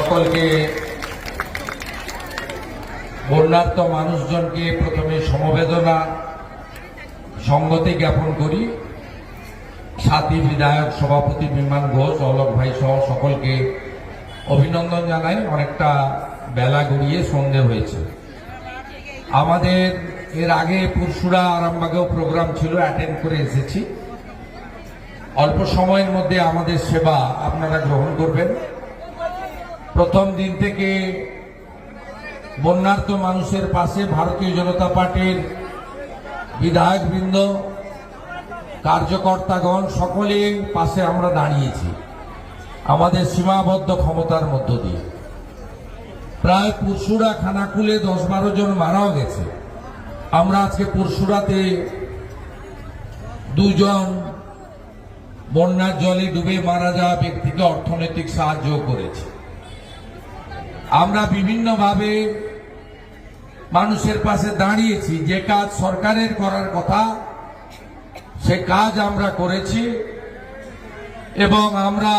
সকলকে বন্যার্ত মানুষজনকে প্রথমে সমবেদনা, সঙ্গতি জ্ঞাপন করি। সাথী বিধায়ক, সভাপতি বিমান ঘোষ, অলোক ভাই সহ সকলকে অভিনন্দন জানাই। অনেকটা বেলা গড়িয়ে সন্ধে হয়েছে। আমাদের এর আগে পুরসুরা আরামবাগেও প্রোগ্রাম ছিল, অ্যাটেন্ড করে এসেছি। অল্প সময়ের মধ্যে আমাদের সেবা আপনারা গ্রহণ করবেন। প্রথম দিন থেকে বন্যার্ত মানুষের পাশে ভারতীয় জনতা পার্টির বিধায়কবৃন্দ, কার্যকর্তাগণ, সকলে পাশে আমরা দাঁড়িয়েছি। আমাদের সীমাবদ্ধ ক্ষমতার মধ্য দিয়ে। প্রায় পুরসুরা খানাকুলে দশ বারো জন মারাও গেছে। আমরা আজকে পুরসুরাতে দুজন বন্যার জলে ডুবে মারা যাওয়া ব্যক্তিকে অর্থনৈতিক সাহায্য করেছি। আমরা বিভিন্নভাবে মানুষের পাশে দাঁড়িয়েছি, যে কাজ সরকারের করার কথা, সে কাজ আমরা করেছি এবং আমরা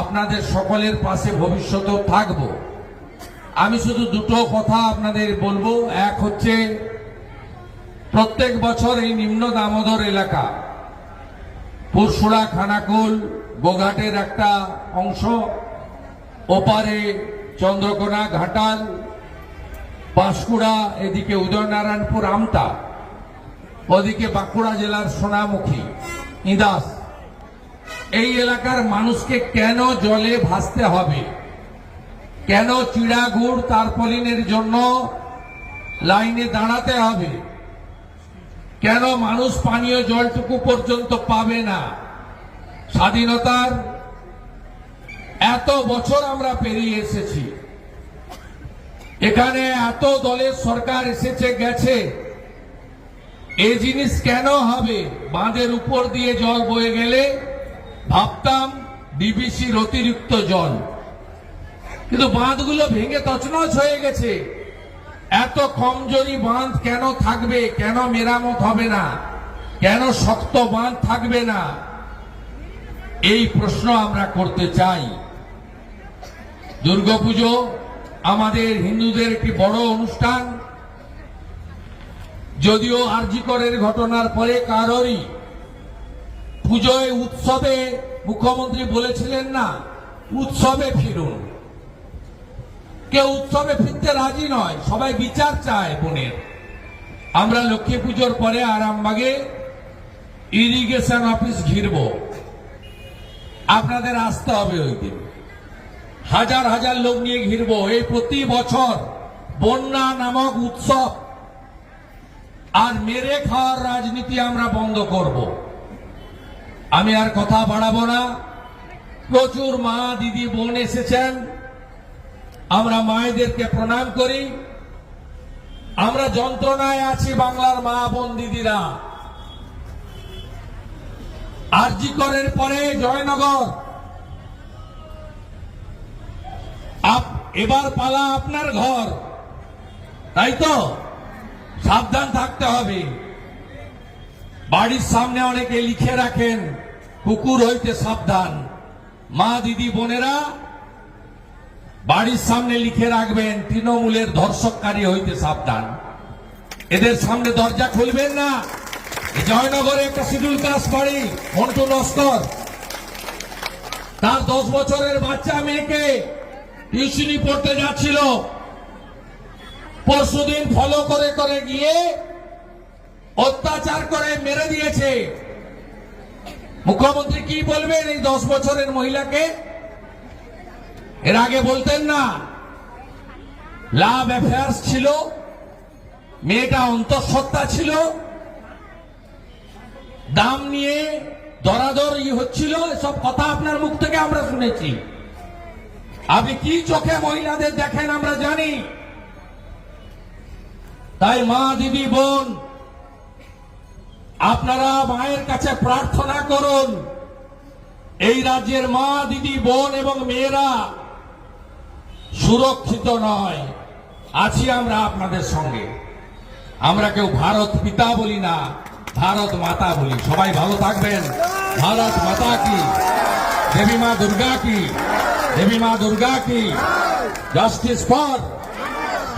আপনাদের সকলের পাশে ভবিষ্যতেও থাকব। আমি শুধু দুটো কথা আপনাদের বলব। এক হচ্ছে, প্রত্যেক বছর এই নিম্ন দামোদর এলাকা পুরসুরা খানাকুল, গোঘাটের একটা অংশ ওপারে চন্দ্রকোনা ঘাটাল পাঁশকুড়া এদিকে উদয়নারায়ণপুর, আমতা, ওদিকে বাঁকুড়া জেলার সোনামুখী ইদাস এই এলাকার মানুষকে কেন জলে ভাসতে হবে? কেন চিড়াগুড় তারপলিনের জন্য লাইনে দাঁড়াতে হবে? কেন মানুষ পানীয় জলটুকু পর্যন্ত পাবে না? স্বাধীনতার এত বছর আমরা পেরিয়ে এসেছি। এখানে এত দলের সরকার এসেছে, গেছে। এই জিনিস কেন হবে? বাঁধের উপর দিয়ে জল বয়ে গেলে ভাবতাম ডিবিসির অতিরিক্ত জল। কিন্তু বাঁধগুলো ভেঙে তছনছ হয়ে গেছে। এত কমজোরি বাঁধ কেন থাকবে? কেন মেরামত হবে না? কেন শক্ত বাঁধ থাকবে না? এই প্রশ্ন আমরা করতে চাই। দুর্গাপুজো আমাদের হিন্দুদের একটি বড় অনুষ্ঠান। যদিও আরজিকরের ঘটনার পরে কারোরই পুজোয়, উৎসবে মুখ্যমন্ত্রী বলেছিলেন না, উৎসবে ফিরুন। কেউ উৎসবে ফিরতে রাজি নয়, সবাই বিচার চায় বোনের। আমরা লক্ষ্মী পুজোর পরে আরামবাগে ইরিগেশন অফিস ঘিরব। আপনাদের আসতে হবে ওই দিন। হাজার হাজার লোক নিয়ে ঘিরব এই প্রতি বছর বন্যা নামক উৎসব। আর মেরে খাওয়ার রাজনীতি আমরা বন্ধ করব। আমি আর কথা বাড়াবো না। প্রচুর মা দিদি বোন এসেছেন। আমরা মায়েদেরকে প্রণাম করি। আমরা যন্ত্রণায় আছি বাংলার মা বোন দিদিরা। আরজি করের পরে জয়নগর এবার পালা আপনার ঘর। তাই তো? সাবধান থাকতে হবে। বাড়ির সামনে অনেকে লিখে রাখেন, কুকুর হইতে সাবধান। মা, দিদি, বোনেরা, বাড়ির সামনে লিখে রাখবেন, তৃণমূলের ধর্ষককারী হইতে সাবধান। এদের সামনে দরজা খুলবেন না। জয়নগরে একটা শিডিউল কাস্ট বাড়ি মন্টু নস্কর। তার দশ বছরের বাচ্চা মেয়েকে টিউশনি পড়তে যাচ্ছিল। পরশুদিন ফলো করে করে গিয়ে অত্যাচার করে মেরে দিয়েছে। মুখ্যমন্ত্রী কি বলবেন এই দশ বছরের মহিলাকে? এর আগে বলতেন না, লাভ অ্যাফেয়ার্স ছিল, মেয়েটা অন্তঃসত্ত্বা ছিল, দাম নিয়ে দরাদর হচ্ছিল, এসব কথা আপনার মুখ থেকে আমরা শুনেছি। আপনি কি চোখে মহিলাদের দেখেন আমরা জানি। তাই মা, দিদি, বোন, আপনারা মায়ের কাছে প্রার্থনা করুন, এই রাজ্যের মা, দিদি, বোন এবং মেয়েরা সুরক্ষিত নয়। আছি আমরা আপনাদের সঙ্গে। আমরা কেউ ভারত পিতা বলি না, ভারত মাতা বলি। সবাই ভালো থাকবেন। ভারত মাতা কি? দেবী মা দুর্গা কি? দেবী মা দুর্গা কি জাস্টিস ফর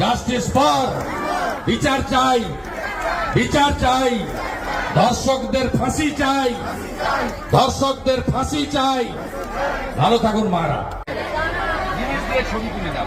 জাস্টিস ফর বিচার চাই বিচার চাই ধর্ষকদের ফাঁসি চাই ধর্ষকদের ফাঁসি চাই ভালো থাকুন মারা। জিনিস দিয়ে ছবি তুলে দাও।